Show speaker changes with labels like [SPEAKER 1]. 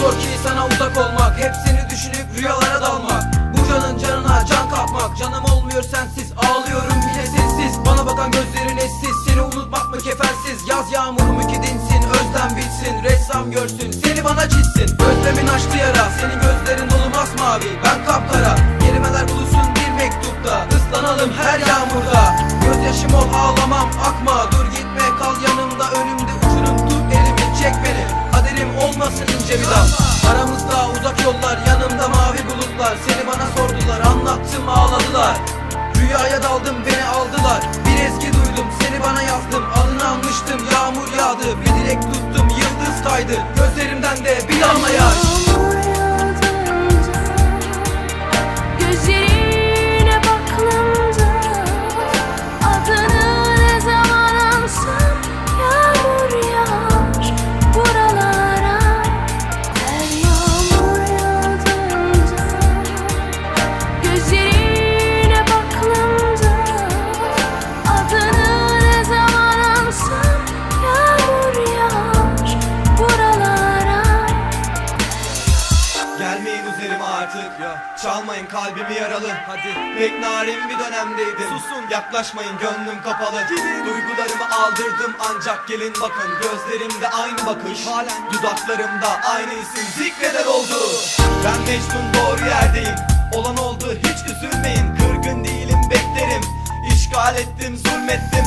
[SPEAKER 1] zor ki sana uzak olmak Hep seni düşünüp rüyalara dalmak. Bu canın canına can katmak Canım olmuyor sensiz. Ağlıyorum bile sessiz. Bana bakan gözlerin eşsiz. Seni unutmak mı kefensiz? Yaz yağmuru mu ki dinsin? Özlem bitsin Ressam görsün. Seni bana çizsin. Özlemin açtı yara. Senin gözlerin dolu masmavi. Ben kapkara. Kelimeler buluşsun bir mektupta. Islanalım her anlattım ağladılar. Rüyaya daldım beni aldılar. Bir ezgi duydum seni bana yazdım. Adını almıştım yağmur yağdı. Bir dilek tuttum yıldız kaydı Gözlerimden de bir damla yaş
[SPEAKER 2] Çalmayın kalbimi yaralı. Hadi. Pek narin bir dönemdeydim Susun. Yaklaşmayın gönlüm kapalı. Duygularımı aldırdım ancak gelin bakın. Gözlerimde aynı bakış. Halen. Dudaklarımda aynı isim. Zikreder oldu. Ben Mecnun doğru yerdeyim. Olan oldu hiç üzülmeyin. Kırgın değilim beklerim. İşgal ettim zulmettim